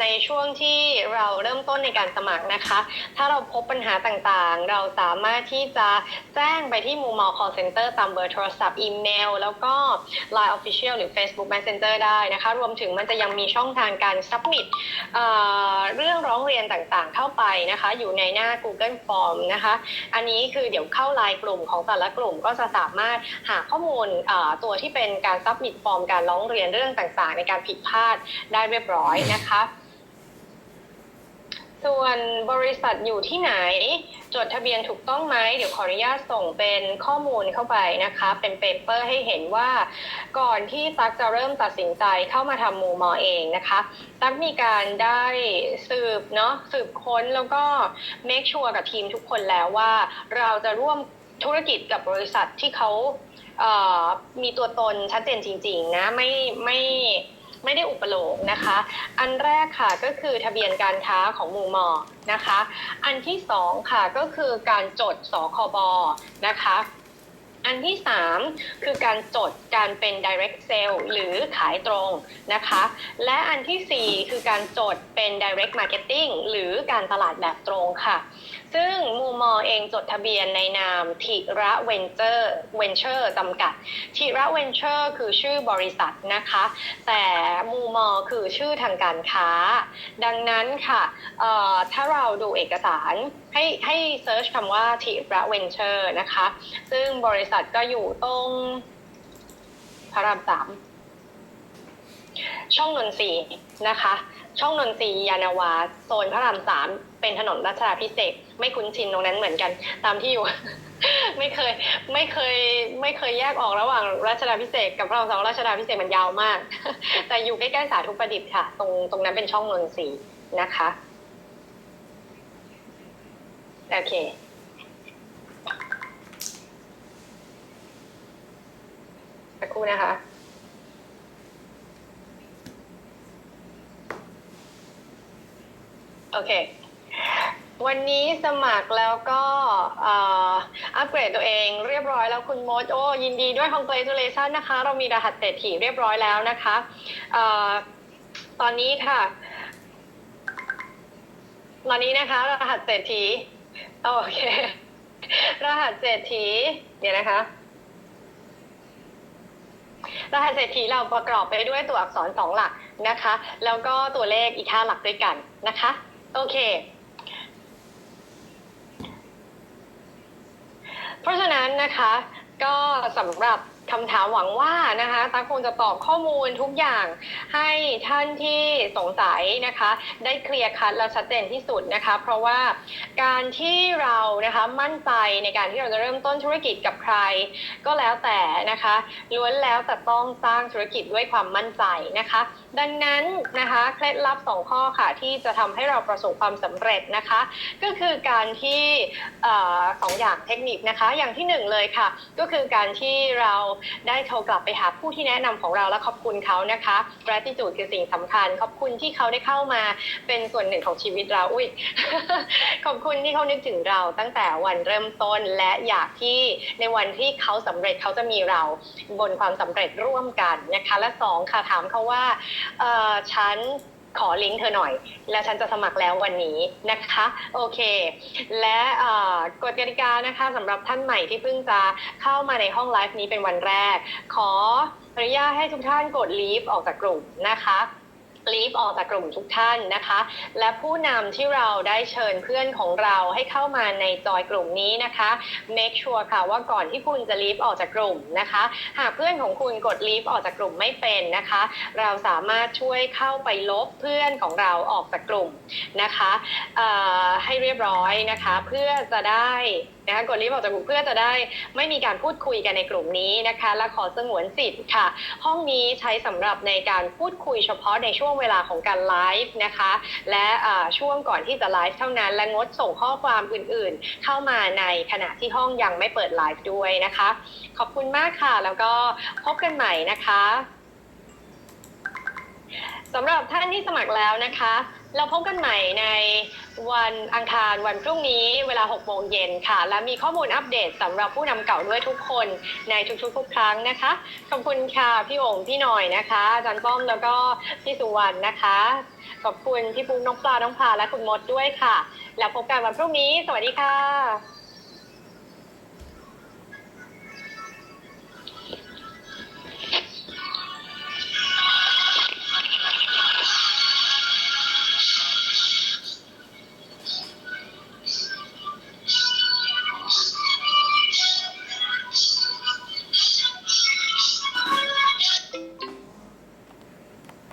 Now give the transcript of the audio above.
ในช่วงที่เราเริ่มต้นในการสมัครนะคะ ถ้าเราพบปัญหาต่างๆ เราสามารถที่จะแจ้งไปที่มูมอ call center ตามเบอร์โทรศัพท์อีเมลแล้วก็ Line Official หรือ Facebook Messenger ได้นะคะ รวมถึงมันจะยังมีช่องทางการ submit เเรื่องร้องเรียนต่างๆ เข้าไปนะคะ อยู่ในหน้า Google Form นะคะ อันนี้คือเดี๋ยวเข้าไลน์กลุ่มของแต่ละกลุ่มก็จะสามารถหาข้อมูลตัวที่เป็นการ submit ฟอร์มการร้องเรียนเรื่องต่างๆ ในการผิดพลาดได้เรียบร้อยนะคะ ส่วนบริษัทอยู่ที่ไหน จดทะเบียนถูกต้องไหมเดี๋ยวขออนุญาตส่งเป็นข้อมูลเข้าไปนะคะ เป็นเปเปอร์ให้เห็นว่า ก่อนที่ตักจะเริ่มตัดสินใจเข้ามาทำมูมอเองนะคะ ตักมีการได้สืบเนาะสืบค้นแล้วก็ make sure กับทีมทุกคนแล้วว่าเราจะร่วมธุรกิจกับบริษัทที่เขาเอ่อมีตัวตนชัดเจนจริง ๆ นะไม่ไม่ ไม่ได้อุปโลกนะคะ อันแรกค่ะก็คือทะเบียนการค้าของมูมอนะคะ อันที่สองค่ะก็คือการจดสคบนะคะอันที่ 3 คือการจดการเป็น direct sale หรือขายตรงนะคะ และอันทีสี่4 คือการจดเป็น direct marketing หรือการตลาดแบบตรงค่ะ ซึ่งมูมอเองจดทะเบียนในนามทิระเวนเจอร์เวนเจอร์จำกัดทิระเวนเจอร์คือชื่อบริษัทนะคะ แต่มูมอคือชื่อทางการค้า ดังนั้นค่ะถ้าเราดูเอกสารให้ให้เซิร์ชคำว่าทิระเวนเจอร์นะคะ ซึ่งบริษัทก็อยู่ตรงพระรามสามช่องนนทรีนะคะ ช่องนนทรีย์ยานาวา โซนพระรามสาม เป็นถนนรัชดาพิเศษไม่คุ้นชินตรงนั้นเหมือนกัน ตามที่อยู่ ไม่เคย ไม่เคย ไม่เคยแยกออกระหว่างรัชดาพิเศษกับพระรามสองรัชดาพิเศษมันยาวมาก แต่อยู่ใกล้ๆสาธุประดิษฐ์ค่ะ ตรงตรงนั้นเป็นช่องนนทรีนะคะโอเคสักครู่นะคะโอเค วันนี้สมัครแล้วก็เอ่ออัปเกรดตัวเองเรียบร้อยแล้วคุณมดโอ้ยินดีด้วย congratulation นะคะ เรามีรหัสเศรษฐีเรียบร้อยแล้วนะคะเอ่อตอนนี้ค่ะ ตอนนี้นะคะ รหัสเศรษฐีโอเค รหัสเศรษฐีเดี๋ยวนะคะรหัสเศรษฐีเราประกอบไปด้วยตัวอักษรสองหลักนะคะ แล้วก็ตัวเลขอีกห้าหลักด้วยกันนะคะ โอเค เพราะฉะนั้นนะคะก็สำหรับ คำถามหวังว่านะคะตาคงจะตอบข้อมูลทุกอย่างให้ท่านที่สงสัยนะคะ ได้เคลียร์คัดและชัดเจนที่สุดนะคะ เพราะว่าการที่เรานะคะมั่นใจในการที่เราจะเริ่มต้นธุรกิจกับใคร ก็แล้วแต่นะคะล้วนแล้วแต่ต้องสร้างธุรกิจด้วยความมั่นใจนะคะ ดังนั้นนะคะเคล็ดลับสองข้อค่ะที่จะทำให้เราประสบความสำเร็จนะคะ ก็คือการที่สองอย่างเทคนิคนะคะ อย่างที่หนึ่งเลยค่ะ ก็คือการที่เราได้โทรกลับไปหาผู้ที่แนะนำของเราและขอบคุณเขานะคะ gratitude คือสิ่งสำคัญ ขอบคุณที่เขาได้เข้ามาเป็นส่วนหนึ่งของชีวิตเราอุ้ยขอบคุณที่เขานึกถึงเราตั้งแต่วันเริ่มต้นและอยากที่ในวันที่เขาสำเร็จเขาจะมีเราบนความสำเร็จร่วมกันนะคะ และสองค่ะถามเขาว่าฉัน ขอลิงก์เธอหน่อย แล้วฉันจะสมัครแล้ววันนี้นะคะ โอเค และเอ่อกฎกติกานะคะสำหรับท่านใหม่ที่เพิ่งจะเข้ามาในห้องไลฟ์นี้เป็นวันแรก ขออนุญาตให้ทุกท่านกดลีฟออกจากกลุ่มนะคะ ลีฟออกจากกลุ่มทุกท่านนะคะ และผู้นำที่เราได้เชิญเพื่อนของเราให้เข้ามาในจอยกลุ่มนี้นะคะ make sure ค่ะว่าก่อนที่คุณจะลีฟออกจากกลุ่มนะคะ หากเพื่อนของคุณกดลีฟออกจากกลุ่มไม่เป็นนะคะ เราสามารถช่วยเข้าไปลบเพื่อนของเราออกจากกลุ่มนะคะให้เรียบร้อยนะคะ เพื่อจะได้นะคะกดลีฟต์ออกจากกลุ่มเพื่อจะได้ไม่มีการพูดคุยกันในกลุ่มนี้นะคะ และขอสงวนสิทธิ์ค่ะ ห้องนี้ใช้สำหรับในการพูดคุยเฉพาะในช่วงเวลาของการไลฟ์นะคะ และช่วงก่อนที่จะไลฟ์เท่านั้นและงดส่งข้อความอื่นๆ เข้ามาในขณะที่ห้องยังไม่เปิดไลฟ์ด้วยนะคะ ขอบคุณมากค่ะ แล้วก็พบกันใหม่นะคะสำหรับท่านที่สมัครแล้วนะคะ เราพบกันใหม่ในวันอังคารวันพรุ่งนี้เวลา 6 โมงเย็นค่ะ และมีข้อมูลอัปเดตสำหรับผู้นำเก่าด้วยทุกคนในทุกๆครั้งนะคะ ขอบคุณค่ะ พี่โองค์พี่หน่อยนะคะ อาจารย์ป้อมแล้วก็พี่สุวรรณนะคะ ขอบคุณพี่ปุ๊กน้องปลาน้องพาและคุณมดด้วยค่ะ แล้วพบกันวันพรุ่งนี้ สวัสดีค่ะ